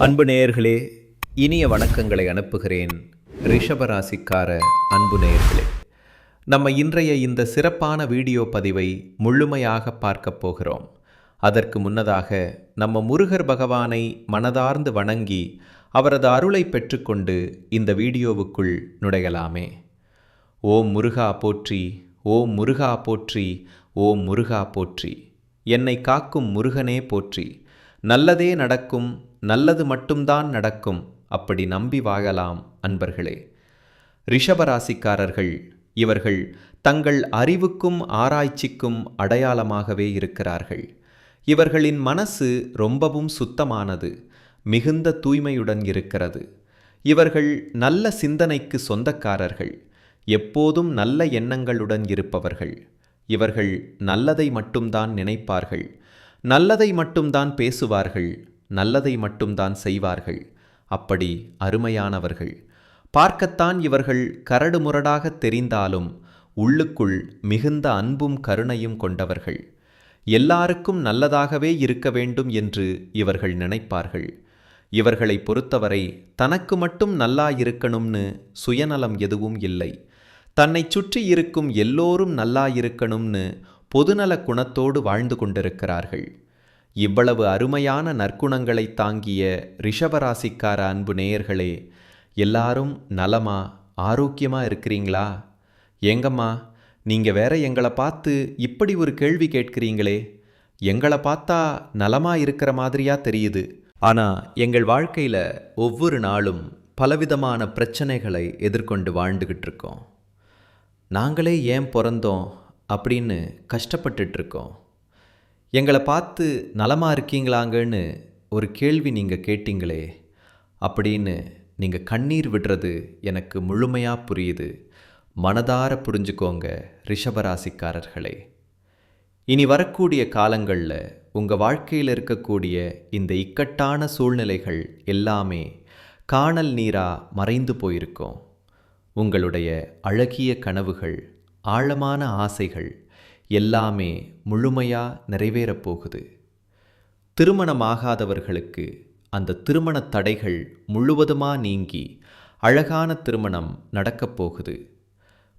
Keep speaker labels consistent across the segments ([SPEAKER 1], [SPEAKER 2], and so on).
[SPEAKER 1] அன்பு நேயர்களே இனிய வணக்கங்களை அனுப்புகிறேன் ரிஷபராசிக்கார அன்பு நேயர்களே. நம்ம இன்றைய இந்த சிறப்பான வீடியோ பதிவை முழுமையாக பார்க்கப் போகிறோம். அதற்கு முன்னதாக நம்ம முருகர் பகவானை மனதார்ந்து வணங்கி அவரது அருளை பெற்றுக்கொண்டு இந்த வீடியோவுக்குள் நுழையலாமே. ஓம் முருகா போற்றி ஓம் முருகா போற்றி ஓம் முருகா போற்றி. என்னை காக்கும் முருகனே போற்றி. நல்லதே நடக்கும் நல்லது மட்டும்தான் நடக்கும் அப்படி நம்பி வாழலாம் அன்பர்களே. ரிஷபராசிக்காரர்கள் இவர்கள் தங்கள் அறிவுக்கும் ஆராய்ச்சிக்கும் அடையாளமாகவே இருக்கிறார்கள். இவர்களின் மனசு ரொம்பவும் சுத்தமானது மிகுந்த தூய்மையுடன் இருக்கிறது. இவர்கள் நல்ல சிந்தனைக்கு சொந்தக்காரர்கள் எப்போதும் நல்ல எண்ணங்களுடன் இருப்பவர்கள். இவர்கள் நல்லதை மட்டும்தான் நினைப்பார்கள் நல்லதை மட்டும்தான் பேசுவார்கள் நல்லதை மட்டும்தான் செய்வார்கள். அப்படி அருமையானவர்கள். பார்க்கத்தான் இவர்கள் கரடுமுரடாக தெரிந்தாலும் உள்ளுக்குள் மிகுந்த அன்பும் கருணையும் கொண்டவர்கள். எல்லாருக்கும் நல்லதாகவே இருக்க வேண்டும் என்று இவர்கள் நினைப்பார்கள். இவர்களை பொறுத்தவரை தனக்கு மட்டும் நல்லா இருக்கணும்னு சுயநலம் எதுவும் இல்லை. தன்னை சுற்றி இருக்கும் எல்லோரும் நல்லா இருக்கணும்னு பொதுநல குணத்தோடு வாழ்ந்து கொண்டிருக்கிறார்கள். இவ்வளவு அருமையான நற்குணங்களை தாங்கிய ரிஷபராசிக்கார அன்பு நேயர்களே எல்லாரும் நலமா ஆரோக்கியமாக இருக்கிறீங்களா? ஏங்கம்மா நீங்கள் வேற எங்களை பார்த்து இப்படி ஒரு கேள்வி கேட்கிறீங்களே. எங்களை பார்த்தா நலமா இருக்கிற மாதிரியா தெரியுது. ஆனால் எங்கள் வாழ்க்கையில் ஒவ்வொரு நாளும் பலவிதமான பிரச்சனைகளை எதிர்கொண்டு வாழ்ந்துக்கிட்டு இருக்கோம். நாங்களே ஏன் பிறந்தோம் அப்படின்னு கஷ்டப்பட்டுட்டு இருக்கோம். எங்களை பார்த்து நலமாக இருக்கீங்களாங்கன்னு ஒரு கேள்வி நீங்கள் கேட்டீங்களே அப்படின்னு நீங்கள் கண்ணீர் விடுறது எனக்கு முழுமையாக புரியுது. மனதார புரிஞ்சுக்கோங்க ரிஷபராசிக்காரர்களே. இனி வரக்கூடிய காலங்களில் உங்கள் வாழ்க்கையில் இருக்கக்கூடிய இந்த இக்கட்டான சூழ்நிலைகள் எல்லாமே காணல் நீராக மறைந்து போயிருக்கோம். உங்களுடைய அழகிய கனவுகள் ஆழமான ஆசைகள் எல்லாமே முழுமையாக நிறைவேறப் போகுது. திருமணமாகாதவர்களுக்கு அந்த திருமண தடைகள் முழுவதுமா நீங்கி அழகான திருமணம் நடக்கப் போகுது.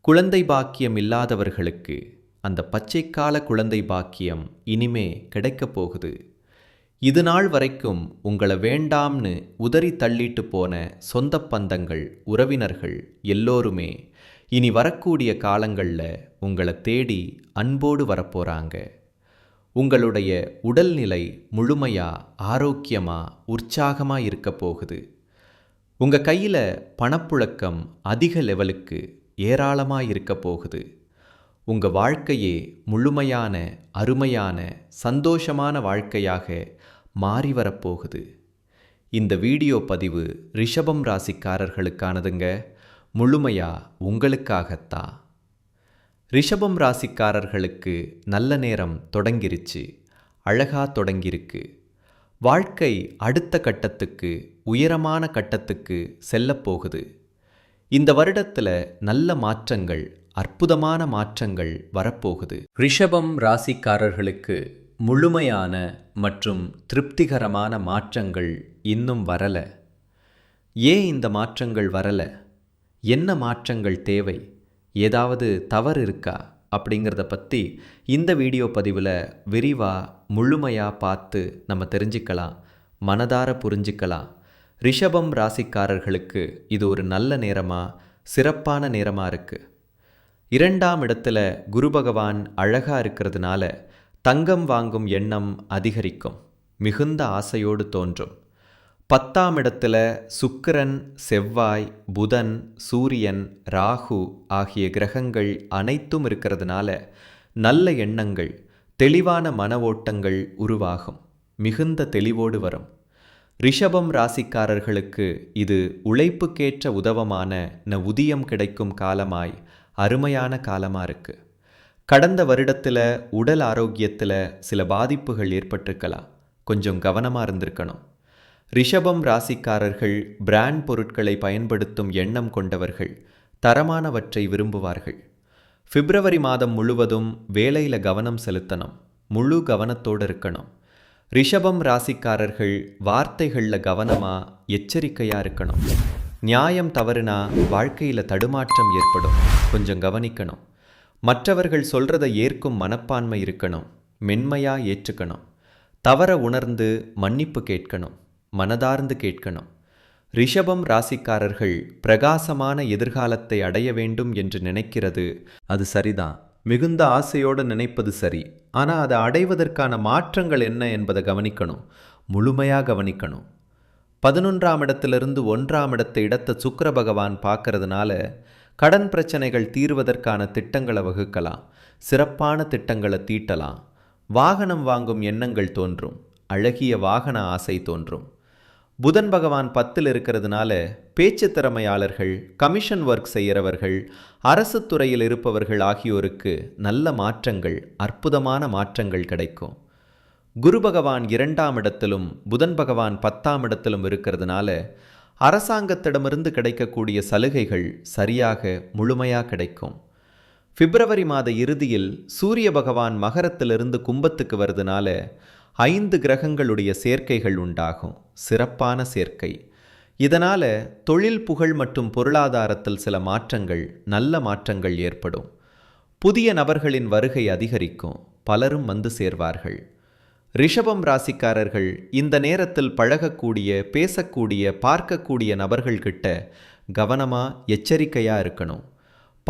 [SPEAKER 1] குழந்தை பாக்கியம் இல்லாதவர்களுக்கு அந்த பச்சைக்கால குழந்தை பாக்கியம் இனிமே கிடைக்கப் போகுது. இது நாள் வரைக்கும் உங்களை வேண்டாம்னு உதறி தள்ளிட்டு போன சொந்த பந்தங்கள் உறவினர்கள் எல்லோருமே இனி வரக்கூடிய காலங்களில் உங்களை தேடி அன்போடு வரப்போகிறாங்க உங்களுடைய உடல்நிலை முழுமையாக ஆரோக்கியமாக உற்சாகமாக இருக்க போகுது. உங்கள் கையில் பணப்புழக்கம் அதிக லெவலுக்கு ஏராளமாக இருக்க போகுது. உங்கள் வாழ்க்கையே முழுமையான அருமையான சந்தோஷமான வாழ்க்கையாக மாறி வரப்போகுது இந்த வீடியோ பதிவு ரிஷபம் ராசிக்காரர்களுக்கானதுங்க. முழுமையா உங்களுக்காகத்தான் ரிஷபம் ராசிக்காரர்களுக்கு நல்ல நேரம் தொடங்கிருச்சு அழகா தொடங்கியிருக்கு வாழ்க்கை அடுத்த கட்டத்துக்கு உயரமான கட்டத்துக்கு செல்லப்போகுது இந்த வருடத்தில் நல்ல மாற்றங்கள் அற்புதமான மாற்றங்கள் வரப்போகுது. ரிஷபம் ராசிக்காரர்களுக்கு முழுமையான மற்றும் திருப்திகரமான மாற்றங்கள் இன்னும் வரல. ஏன் இந்த மாற்றங்கள் வரல? என்ன மாற்றங்கள் தேவை? ஏதாவது தவறு இருக்கா? அப்படிங்கிறத பற்றி இந்த வீடியோ பதிவில் விரிவாக முழுமையாக பார்த்து நம்ம தெரிஞ்சுக்கலாம் மனதார புரிஞ்சுக்கலாம். ரிஷபம் ராசிக்காரர்களுக்கு இது ஒரு நல்ல நேரமாக சிறப்பான நேரமாக இருக்குது இரண்டாம் இடத்துல குரு பகவான் அழகாக இருக்கிறதுனால தங்கம் வாங்கும் எண்ணம் அதிகரிக்கும். மிகுந்த ஆசையோடு தோன்றும். பத்தாம் இடத்துல சுக்கிரன் செவ்வாய் புதன் சூரியன் ராகு ஆகிய கிரகங்கள் அனைத்தும் இருக்கிறதுனால நல்ல எண்ணங்கள் தெளிவான மன ஓட்டங்கள் உருவாகும் மிகுந்த தெளிவோடு வரும். ரிஷபம் ராசிக்காரர்களுக்கு இது உழைப்புக்கேற்ற உதவமான ந உதியம் கிடைக்கும் காலமாய் அருமையான காலமா இருக்கு. கடந்த வருடத்தில் உடல் ஆரோக்கியத்தில் சில பாதிப்புகள் ஏற்பட்டிருக்கலாம். கொஞ்சம் கவனமாக இருந்திருக்கணும். ரிஷபம் ராசிக்காரர்கள் பிராண்ட் பொருட்களை பயன்படுத்தும் எண்ணம் கொண்டவர்கள் தரமானவற்றை விரும்புவார்கள். பிப்ரவரி மாதம் முழுவதும் வேலையில் கவனம் செலுத்தணும். முழு கவனத்தோடு இருக்கணும். ரிஷபம் ராசிக்காரர்கள் வார்த்தைகளில் கவனமா எச்சரிக்கையாக இருக்கணும். நியாயம் தவறுனா வாழ்க்கையில் தடுமாற்றம் ஏற்படும். கொஞ்சம் கவனிக்கணும். மற்றவர்கள் சொல்கிறத ஏற்கும் மனப்பான்மை இருக்கணும். மென்மையா ஏற்றுக்கணும். தவற உணர்ந்து மன்னிப்பு கேட்கணும். மனதார்ந்து கேட்கணும். ரிஷபம் ராசிக்காரர்கள் பிரகாசமான எதிர்காலத்தை அடைய வேண்டும் என்று நினைக்கிறது. அது சரிதான். மிகுந்த ஆசையோடு நினைப்பது சரி. ஆனால் அதை அடைவதற்கான மாற்றங்கள் என்ன என்பதை கவனிக்கணும். முழுமையாக கவனிக்கணும். பதினொன்றாம் இடத்திலிருந்து ஒன்றாம் இடத்தை இடத்த சுக்கர பகவான் பார்க்கறதுனால கடன் பிரச்சனைகள் தீர்வதற்கான திட்டங்களை வகுக்கலாம். சிறப்பான திட்டங்களை தீட்டலாம். வாகனம் வாங்கும் எண்ணங்கள் தோன்றும். அழகிய வாகன ஆசை தோன்றும். புதன் பகவான் பத்தில் இருக்கிறதுனால பேச்சு திறமையாளர்கள் கமிஷன் ஒர்க் செய்கிறவர்கள் அரசு துறையில் இருப்பவர்கள் ஆகியோருக்கு நல்ல மாற்றங்கள் அற்புதமான மாற்றங்கள் கிடைக்கும். குரு பகவான் இரண்டாம் இடத்திலும் புதன் பகவான் பத்தாம் இடத்திலும் இருக்கிறதுனால அரசாங்கத்திடமிருந்து கிடைக்கக்கூடிய சலுகைகள் சரியாக முழுமையாக கிடைக்கும். பிப்ரவரி மாத இறுதியில் சூரிய பகவான் மகரத்திலிருந்து கும்பத்துக்கு வருதுனால ஐந்து கிரகங்களுடைய சேர்க்கைகள் உண்டாகும். சிறப்பான சேர்க்கை. இதனால் தொழில் புகழ் மற்றும் பொருளாதாரத்தில் சில மாற்றங்கள் நல்ல மாற்றங்கள் ஏற்படும். புதிய நபர்களின் வருகை அதிகரிக்கும். பலரும் வந்து சேர்வார்கள். ரிஷபம் ராசிக்காரர்கள் இந்த நேரத்தில் பழகக்கூடிய பேசக்கூடிய பார்க்கக்கூடிய நபர்கள்கிட்ட கவனமா எச்சரிக்கையாக இருக்கணும்.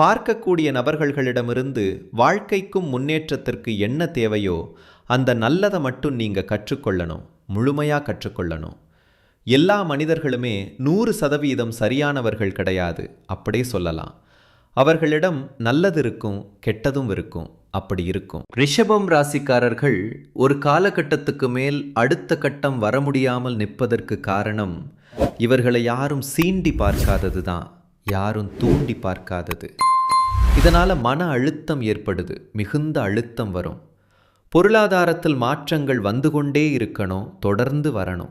[SPEAKER 1] பார்க்கக்கூடிய நபர்களிடமிருந்து வாழ்க்கைக்கும் முன்னேற்றத்திற்கு என்ன தேவையோ அந்த நல்லதை மட்டும் நீங்கள் கற்றுக்கொள்ளணும் முழுமையாக கற்றுக்கொள்ளணும். எல்லா மனிதர்களுமே நூறு சதவீதம் சரியானவர்கள் கிடையாது அப்படியே சொல்லலாம். அவர்களிடம் நல்லது இருக்கும் கெட்டதும் இருக்கும் அப்படி இருக்கும். ரிஷபம் ராசிக்காரர்கள் ஒரு காலகட்டத்துக்கு மேல் அடுத்த கட்டம் வர முடியாமல் நிற்பதற்கு காரணம் இவர்களை யாரும் சீண்டி பார்க்காதது தான் யாரும் தூண்டி பார்க்காதது. இதனால் மன அழுத்தம் ஏற்படுது மிகுந்த அழுத்தம் வரும். பொருளாதாரத்தில் மாற்றங்கள் வந்து கொண்டே இருக்கணும் தொடர்ந்து வரணும்.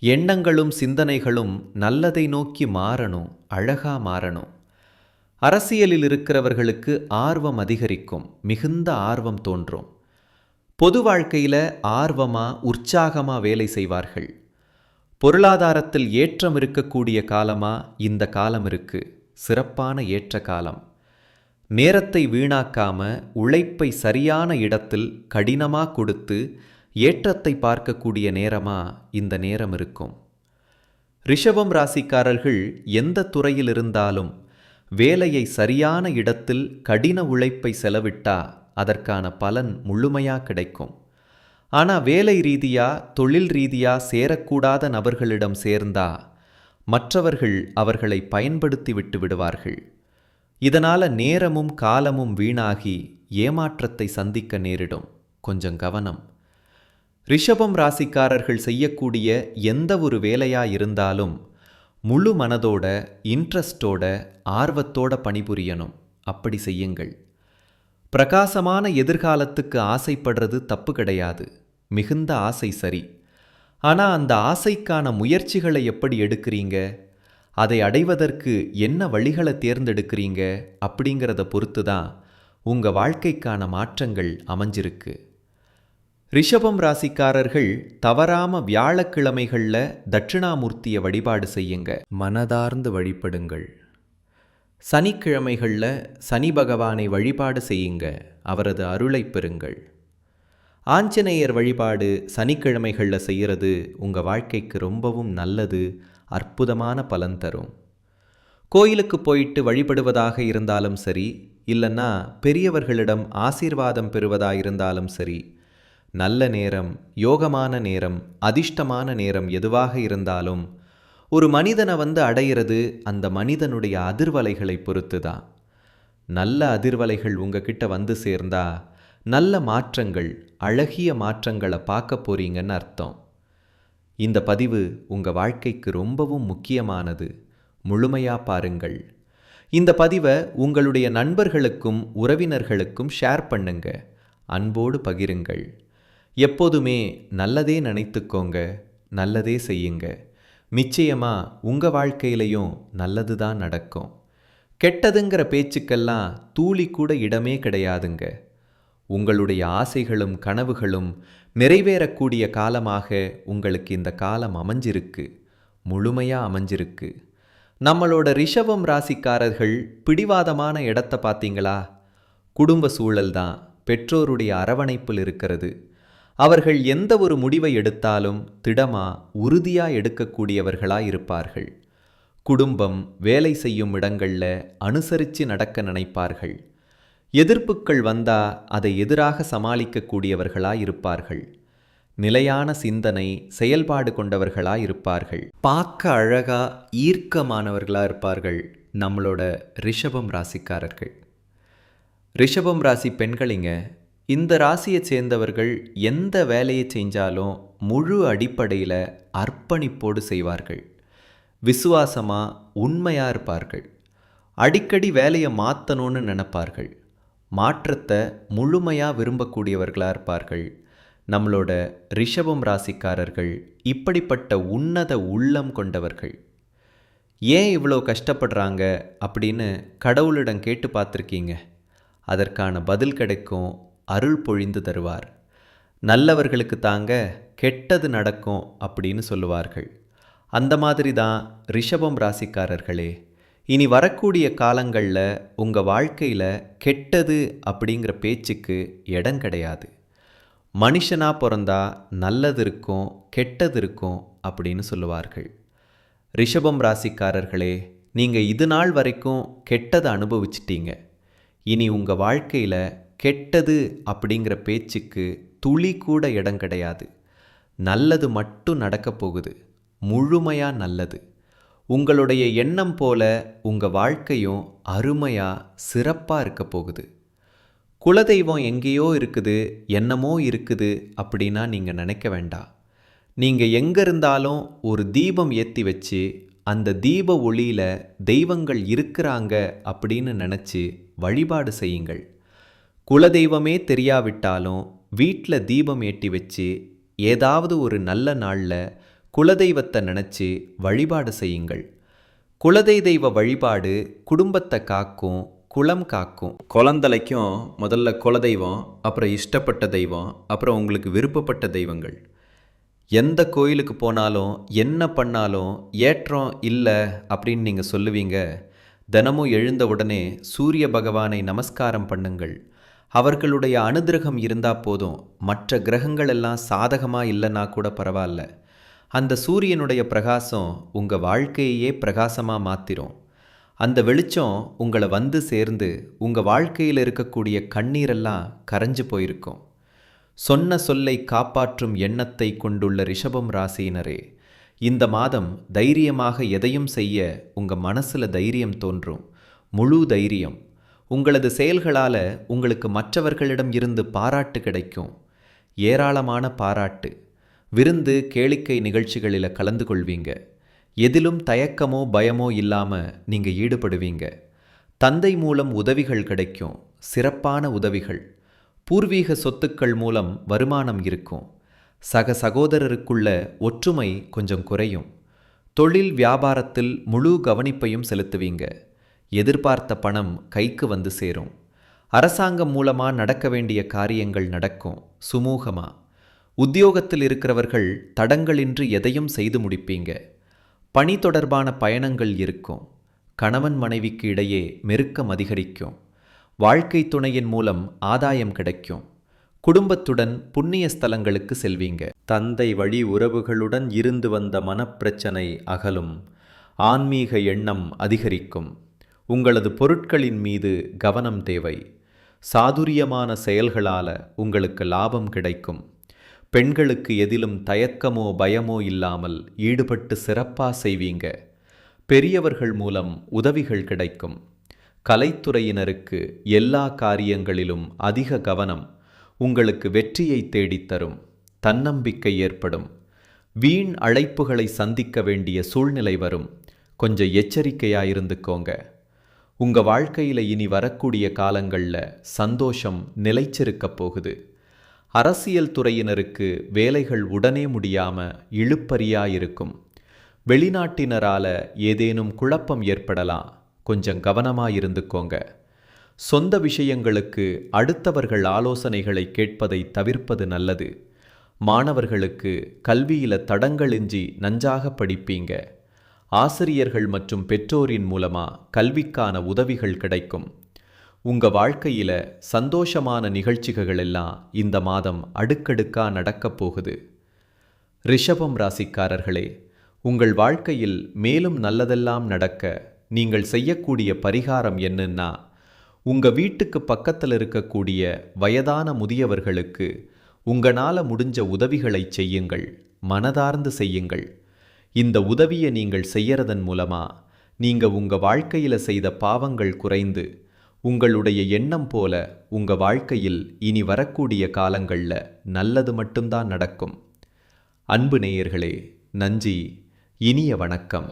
[SPEAKER 1] எண்ணங்களும் சிந்தனைகளும் நல்லதை நோக்கி மாறணும் அழகா மாறணும். அரசியலில் இருக்கிறவர்களுக்கு ஆர்வம் அதிகரிக்கும் மிகுந்த ஆர்வம் தோன்றும். பொது வாழ்க்கையில் ஆர்வமாக உற்சாகமாக வேலை செய்வார்கள். பொருளாதாரத்தில் ஏற்றம் இருக்கக்கூடிய காலமாக இந்த காலம் இருக்கு. சிறப்பான ஏற்ற காலம். நேரத்தை வீணாக்காம உழைப்பை சரியான இடத்தில் கடினமாக கொடுத்து ஏற்றத்தை பார்க்கக்கூடிய நேரமா இந்த நேரம் இருக்கும். ரிஷபம் ராசிக்காரர்கள் எந்த துறையில் இருந்தாலும் வேலையை சரியான இடத்தில் கடின உழைப்பை செலவிட்டா அதற்கான பலன் முழுமையாக கிடைக்கும். ஆனால் வேலை ரீதியா தொழில் ரீதியா சேரக்கூடாத நபர்களிடம் சேர்ந்தா மற்றவர்கள் அவர்களை பயன்படுத்தி விட்டு விடுவார்கள். இதனால நேரமும் காலமும் வீணாகி ஏமாற்றத்தை சந்திக்க நேரிடும். கொஞ்சம் கவனம். ரிஷபம் ராசிக்காரர்கள் செய்யக்கூடிய எந்த ஒரு வேலையா இருந்தாலும் முழு மனதோட இன்ட்ரெஸ்டோட ஆர்வத்தோட பணிபுரியணும். அப்படி செய்யுங்கள். பிரகாசமான எதிர்காலத்துக்கு ஆசைப்படுறது தப்பு கிடையாது. மிகுந்த ஆசை சரி. ஆனால் அந்த ஆசைக்கான முயற்சிகளை எப்படி எடுக்கிறீங்க? அதை அடைவதற்கு என்ன வழிகளை தேர்ந்தெடுக்கிறீங்க அப்படிங்கிறத பொறுத்து தான் உங்கள் வாழ்க்கைக்கான மாற்றங்கள் அமைஞ்சிருக்கு. ரிஷபம் ராசிக்காரர்கள் தவறாம வியாழக்கிழமைகளில் தட்சிணாமூர்த்தியை வழிபாடு செய்யுங்க. மனதார்ந்து வழிபடுங்கள். சனிக்கிழமைகளில் சனி பகவானை வழிபாடு செய்யுங்க. அவரது அருளை பெறுங்கள். ஆஞ்சநேயர் வழிபாடு சனிக்கிழமைகளில் செய்கிறது உங்கள் வாழ்க்கைக்கு ரொம்பவும் நல்லது. அற்புதமான பலன் தரும். கோயிலுக்கு போயிட்டு வழிபடுவதாக இருந்தாலும் சரி இல்லைன்னா பெரியவர்களிடம் ஆசீர்வாதம் பெறுவதாக இருந்தாலும் சரி நல்ல நேரம் யோகமான நேரம் அதிர்ஷ்டமான நேரம் எதுவாக இருந்தாலும் ஒரு மனிதனை வந்து அடையிறது அந்த மனிதனுடைய அதிர்வலைகளை பொறுத்து தான் நல்ல அதிர்வலைகள் உங்ககிட்ட வந்து சேர்ந்தா நல்ல மாற்றங்கள் அழகிய மாற்றங்களை பார்க்க போறீங்கன்னு அர்த்தம். இந்த பதிவு உங்கள் வாழ்க்கைக்கு ரொம்பவும் முக்கியமானது. முழுமையாக பாருங்கள். இந்த பதிவை உங்களுடைய நண்பர்களுக்கும் உறவினர்களுக்கும் ஷேர் பண்ணுங்க. அன்போடு பகிருங்கள். எப்போதுமே நல்லதே நினைத்துக்கோங்க நல்லதே செய்யுங்க. நிச்சயமாக உங்கள் வாழ்க்கையிலையும் நல்லது தான் நடக்கும். கெட்டதுங்கிற பேச்சுக்கெல்லாம் தூளி கூட இடமே கிடையாதுங்க. உங்களுடைய ஆசைகளும் கனவுகளும் நிறைவேறக்கூடிய காலமாக உங்களுக்கு இந்த காலம் அமைஞ்சிருக்கு முழுமையாக அமைஞ்சிருக்கு. நம்மளோட ரிஷவம் ராசிக்காரர்கள் பிடிவாதமான இடத்த பார்த்தீங்களா? குடும்ப சூழல் தான் பெற்றோருடைய அரவணைப்பில் இருக்கிறது. அவர்கள் எந்த ஒரு முடிவை எடுத்தாலும் திடமா உறுதியாக எடுக்கக்கூடியவர்களாக இருப்பார்கள். குடும்பம் வேலை செய்யும் இடங்களில் அனுசரித்து நடக்க நினைப்பார்கள். எதிர்ப்புக்கள் வந்தா அதை எதிராக சமாளிக்கக்கூடியவர்களாய் இருப்பார்கள் நிலையான சிந்தனை செயல்பாடு கொண்டவர்களாய் இருப்பார்கள் பார்க்க அழகா ஈர்க்கமானவர்களா இருப்பார்கள் நம்மளோட ரிஷபம் ராசிக்காரர்கள். ரிஷபம் ராசி பெண்களிங்க இந்த ராசியை சேர்ந்தவர்கள் எந்த வேலையை செஞ்சாலும் முழு அடிப்படையில் அர்ப்பணிப்போடு செய்வார்கள். விசுவாசமாக உண்மையாக இருப்பார்கள். அடிக்கடி வேலையை மாற்றணும்னு நினைப்பார்கள். மாற்றத்தை முழுமையாக விரும்பக்கூடியவர்களாக இருப்பார்கள். நம்மளோட ரிஷபம் ராசிக்காரர்கள் இப்படிப்பட்ட உன்னத உள்ளம் கொண்டவர்கள். ஏன் இவ்வளோ கஷ்டப்படுறாங்க அப்படின்னு கடவுளிடம் கேட்டு பார்த்துருக்கீங்க. அதற்கான பதில் கிடைக்கும் அருள் பொழிந்து தருவார். நல்லவர்களுக்கு தாங்க கெட்டது நடக்கும் அப்படின்னு சொல்லுவார்கள். அந்த மாதிரி தான் ரிஷபம் ராசிக்காரர்களே. இனி வரக்கூடிய காலங்களில் உங்கள் வாழ்க்கையில் கெட்டது அப்படிங்கிற பேச்சுக்கு இடம் கிடையாது. மனுஷனாக பிறந்தா நல்லது இருக்கும் கெட்டது இருக்கும் அப்படின்னு சொல்லுவார்கள். ரிஷபம் ராசிக்காரர்களே நீங்கள் இது நாள் வரைக்கும் கெட்டதை அனுபவிச்சிட்டீங்க. இனி உங்கள் வாழ்க்கையில் கெட்டது அப்படிங்கிற பேச்சுக்கு துளி கூட இடம் கிடையாது. நல்லது மட்டும் நடக்கப் போகுது. முழுமையாக நல்லது. உங்களுடைய எண்ணம் போல உங்கள் வாழ்க்கையும் அருமையாக சிறப்பாக இருக்க போகுது. குலதெய்வம் எங்கேயோ இருக்குது என்னமோ இருக்குது அப்படின்னா நீங்கள் நினைக்க வேண்டாம் நீங்கள் எங்கே இருந்தாலும் ஒரு தீபம் ஏற்றி வச்சு அந்த தீப ஒளியில் தெய்வங்கள் இருக்கிறாங்க அப்படின்னு நினச்சி வழிபாடு செய்யுங்கள். குலதெய்வமே தெரியாவிட்டாலும் வீட்டில் தீபம் ஏற்றி வச்சு ஏதாவது ஒரு நல்ல நாளில் குலதெய்வத்தை நினச்சி வழிபாடு செய்யுங்கள். குலதெய் தெய்வ வழிபாடு குடும்பத்தை காக்கும் குலம் காக்கும். குழந்தலைக்கும் முதல்ல குலதெய்வம் அப்புறம் இஷ்டப்பட்ட தெய்வம் அப்புறம் உங்களுக்கு விருப்பப்பட்ட தெய்வங்கள். எந்த கோயிலுக்கு போனாலும் என்ன பண்ணாலும் ஏற்றம் இல்லை அப்படின்னு நீங்கள் சொல்லுவீங்க. தினமும் எழுந்த உடனே சூரிய பகவானை நமஸ்காரம் பண்ணுங்கள். அவர்களுடைய அனுகிரகம் இருந்தால் போதும். மற்ற கிரகங்கள் எல்லாம் சாதகமாக இல்லைன்னா கூட பரவாயில்ல. அந்த சூரியனுடைய பிரகாசம் உங்கள் வாழ்க்கையே பிரகாசமாக மாத்திரும். அந்த வெளிச்சம் உங்களை வந்து சேர்ந்து உங்கள் வாழ்க்கையில் இருக்கக்கூடிய கண்ணீரெல்லாம் கரைஞ்சு போயிருக்கும். சொன்ன சொல்லை காப்பாற்றும் எண்ணத்தை கொண்டுள்ள ரிஷபம் ராசியினரே இந்த மாதம் தைரியமாக எதையும் செய்ய உங்கள் மனசில் தைரியம் தோன்றும். முழு தைரியம். உங்களது செயல்களால் உங்களுக்கு மற்றவர்களிடம் இருந்து பாராட்டு கிடைக்கும். ஏராளமான பாராட்டு. விருந்து கேளிக்கை நிகழ்ச்சிகளில் கலந்து கொள்வீங்க. எதிலும் தயக்கமோ பயமோ இல்லாமல் நீங்கள் ஈடுபடுவீங்க. தந்தை மூலம் உதவிகள் கிடைக்கும். சிறப்பான உதவிகள். பூர்வீக சொத்துக்கள் மூலம் வருமானம் இருக்கும். சக சகோதரருக்குள்ள ஒற்றுமை கொஞ்சம் குறையும். தொழில் வியாபாரத்தில் முழு கவனிப்பையும் செலுத்துவீங்க. எதிர்பார்த்த பணம் கைக்கு வந்து சேரும். அரசாங்கம் மூலமாக நடக்க வேண்டிய காரியங்கள் நடக்கும். சுமூகமாக உத்தியோகத்தில் இருக்கிறவர்கள் தடங்களின்றி எதையும் செய்து முடிப்பீங்க. பணி தொடர்பான பயணங்கள் இருக்கும். கணவன் மனைவிக்கு இடையே மெருக்கம் அதிகரிக்கும். வாழ்க்கை துணையின் மூலம் ஆதாயம் கிடைக்கும். குடும்பத்துடன் புண்ணிய ஸ்தலங்களுக்கு செல்வீங்க. தந்தை வழி உறவுகளுடன் இருந்து வந்த மனப்பிரச்சனை அகலும். ஆன்மீக எண்ணம் அதிகரிக்கும். உங்களது பொருட்களின் மீது கவனம் தேவை. சாதுரியமான செயல்களால உங்களுக்கு லாபம் கிடைக்கும். பெண்களுக்கு எதிலும் தயக்கமோ பயமோ இல்லாமல் ஈடுபட்டு சிறப்பா செய்வீங்க. பெரியவர்கள் மூலம் உதவிகள் கிடைக்கும். கலைத்துறையினருக்கு எல்லா காரியங்களிலும் அதிக கவனம் உங்களுக்கு வெற்றியை தேடித்தரும் தன்னம்பிக்கை ஏற்படும். வீண் அழைப்புகளை சந்திக்க வேண்டிய சூழ்நிலை வரும். கொஞ்சம் எச்சரிக்கையாக இருந்துக்கோங்க உங்கள் வாழ்க்கையில் இனி வரக்கூடிய காலங்களில் சந்தோஷம் நிலைச்சிருக்கப் போகுது. அரசியல் துறையினருக்கு வேலைகள் உடனே முடியாம இழுப்பறியாயிருக்கும். வெளிநாட்டினரால ஏதேனும் குழப்பம் ஏற்படலாம். கொஞ்சம் கவனமாக இருந்துக்கோங்க. சொந்த விஷயங்களுக்கு அடுத்தவர்கள் ஆலோசனைகளை கேட்பதை தவிர்ப்பது நல்லது. மாணவர்களுக்கு கல்வியில தடங்களின்றி நஞ்சாக படிப்பீங்க. ஆசிரியர்கள் மற்றும் பெற்றோரின் மூலமா கல்விக்கான உதவிகள் கிடைக்கும். உங்க வாழ்க்கையில சந்தோஷமான நிகழ்ச்சிகள் எல்லாம் இந்த மாதம் அடுக்கடுக்கா நடக்கப் போகுது. ரிஷபம் ராசிக்காரர்களே உங்கள் வாழ்க்கையில் மேலும் நல்லதெல்லாம் நடக்க நீங்கள் செய்யக்கூடிய பரிகாரம் என்னன்னா உங்க வீட்டுக்கு பக்கத்தில் இருக்கக்கூடிய வயதான முதியவர்களுக்கு உங்களால முடிஞ்ச உதவிகளை செய்யுங்கள் மனதார்ந்து செய்யுங்கள். இந்த உதவியை நீங்கள் செய்யறதன் மூலமா நீங்க உங்க வாழ்க்கையில செய்த பாவங்கள் குறைந்து உங்களுடைய எண்ணம் போல உங்க வாழ்க்கையில் இனி வரக்கூடிய காலங்கள்ல நல்லது மட்டும்தான் நடக்கும். அன்பு நேயர்களே நன்றி. இனிய வணக்கம்.